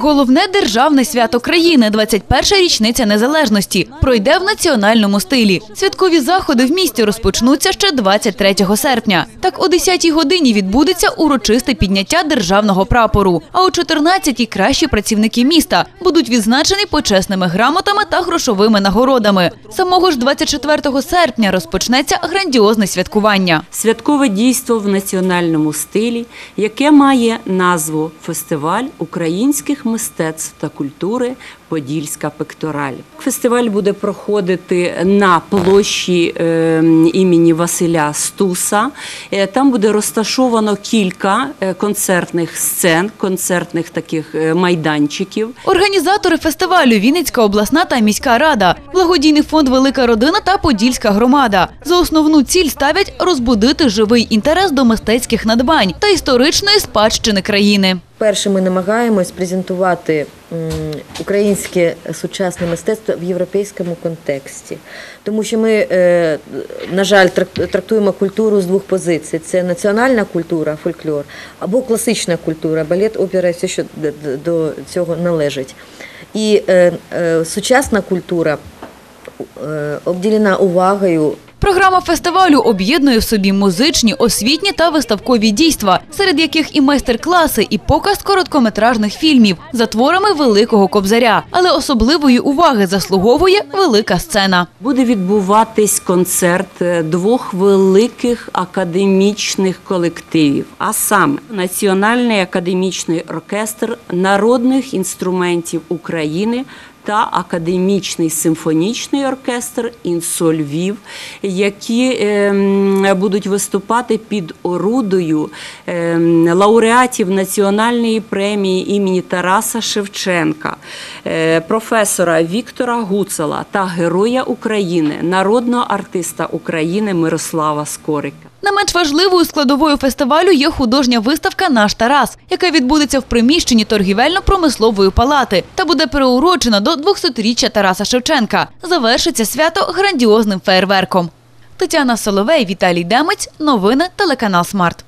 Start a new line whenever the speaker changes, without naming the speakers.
Головне державне свято країни, 21-ша річниця незалежності, пройде в національному стилі. Святкові заходи в місті розпочнуться ще 23 серпня. Так, о 10-й годині відбудеться урочисте підняття державного прапору. А о 14-й кращі працівники міста будуть відзначені почесними грамотами та грошовими нагородами. Самого ж 24 серпня розпочнеться грандіозне святкування.
Святкове дійство в національному стилі, яке має назву Фестиваль українських мистецтв та культури Подільська пектораль. Фестиваль буде проходити на площі е, імені Василя Стуса. Е, Там буде розташовано кілька е, концертних сцен, концертних таких е, майданчиків.
Організатори фестивалю Вінницька обласна та міська рада, благодійний фонд Велика родина та Подільська громада. За основну ціль ставлять розбудити живий інтерес до мистецьких надбань та історичної спадщини країни.
Перше, ми намагаємось презентувати українське сучасне мистецтво в європейському контексті, тому що ми, е, на жаль, трактуємо культуру з двох позицій: це національна культура, фольклор, або класична культура, балет, опера, все, що до цього належить. І е, е, сучасна культура обділена увагою
Програма фестивалю об'єднує в собі музичні, освітні та виставкові дійства, серед яких і майстер-класи, і показ короткометражних фільмів за творами великого кобзаря. Але особливої уваги заслуговує велика сцена.
Буде відбуватись концерт е, двох великих академічних колективів, а саме Національний академічний оркестр народних інструментів України. Та академічний симфонічний оркестр «Інсо Львів», які ем, будуть виступати під орудою ем, лауреатів національної премії імені Тараса Шевченка, е, професора Віктора Гуцела та героя України, народного артиста України Мирослава Скорика.
Не менш важливою складовою фестивалю є художня виставка Наш Тарас, яка відбудеться в приміщенні торгівельно-промислової палати та буде переурочена до 200-річчя Тараса Шевченка. Завершиться свято грандіозним феєрверком. Тетяна Соловей, Віталій Демець. Новини телеканал Смарт.